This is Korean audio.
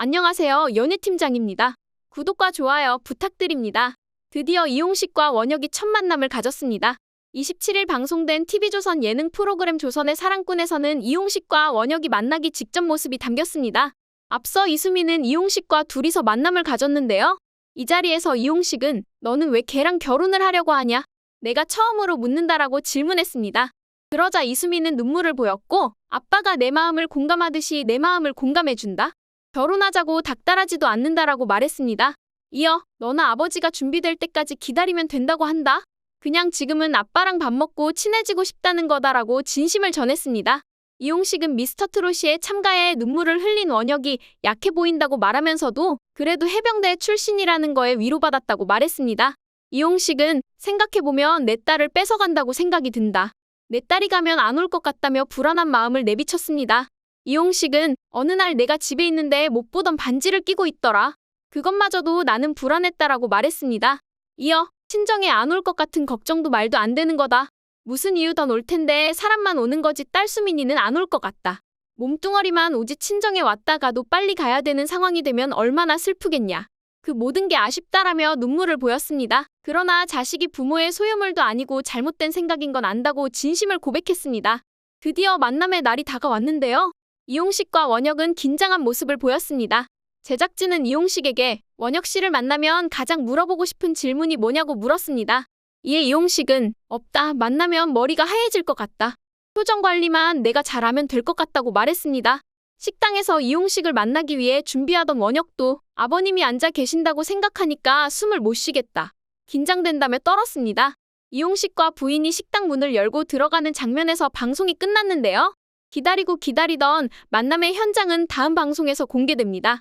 안녕하세요. 연예팀장입니다. 구독과 좋아요 부탁드립니다. 드디어 이용식과 원혁이 첫 만남을 가졌습니다. 27일 방송된 TV조선 예능 프로그램 조선의 사랑꾼에서는 이용식과 원혁이 만나기 직전 모습이 담겼습니다. 앞서 이수민은 이용식과 둘이서 만남을 가졌는데요. 이 자리에서 이용식은 너는 왜 걔랑 결혼을 하려고 하냐? 내가 처음으로 묻는다라고 질문했습니다. 그러자 이수민은 눈물을 보였고 아빠가 내 마음을 공감하듯이 내 마음을 공감해준다. 결혼하자고 닥달하지도 않는다라고 말했습니다. 이어 너나 아버지가 준비될 때까지 기다리면 된다고 한다. 그냥 지금은 아빠랑 밥 먹고 친해지고 싶다는 거다라고 진심을 전했습니다. 이용식은 미스터 트롯시에 참가해 눈물을 흘린 원혁이 약해 보인다고 말하면서도 그래도 해병대 출신이라는 거에 위로받았다고 말했습니다. 이용식은 생각해보면 내 딸을 뺏어간다고 생각이 든다. 내 딸이 가면 안 올 것 같다며 불안한 마음을 내비쳤습니다. 이용식은 어느 날 내가 집에 있는데 못 보던 반지를 끼고 있더라. 그것마저도 나는 불안했다라고 말했습니다. 이어 친정에 안 올 것 같은 걱정도 말도 안 되는 거다. 무슨 이유든 올 텐데 사람만 오는 거지 딸 수민이는 안 올 것 같다. 몸뚱어리만 오지 친정에 왔다가도 빨리 가야 되는 상황이 되면 얼마나 슬프겠냐. 그 모든 게 아쉽다라며 눈물을 보였습니다. 그러나 자식이 부모의 소유물도 아니고 잘못된 생각인 건 안다고 진심을 고백했습니다. 드디어 만남의 날이 다가왔는데요. 이용식과 원혁은 긴장한 모습을 보였습니다. 제작진은 이용식에게 원혁 씨를 만나면 가장 물어보고 싶은 질문이 뭐냐고 물었습니다. 이에 이용식은 없다. 만나면 머리가 하얘질 것 같다. 표정 관리만 내가 잘하면 될 것 같다고 말했습니다. 식당에서 이용식을 만나기 위해 준비하던 원혁도 아버님이 앉아 계신다고 생각하니까 숨을 못 쉬겠다. 긴장된다며 떨었습니다. 이용식과 부인이 식당 문을 열고 들어가는 장면에서 방송이 끝났는데요. 기다리고 기다리던 만남의 현장은 다음 방송에서 공개됩니다.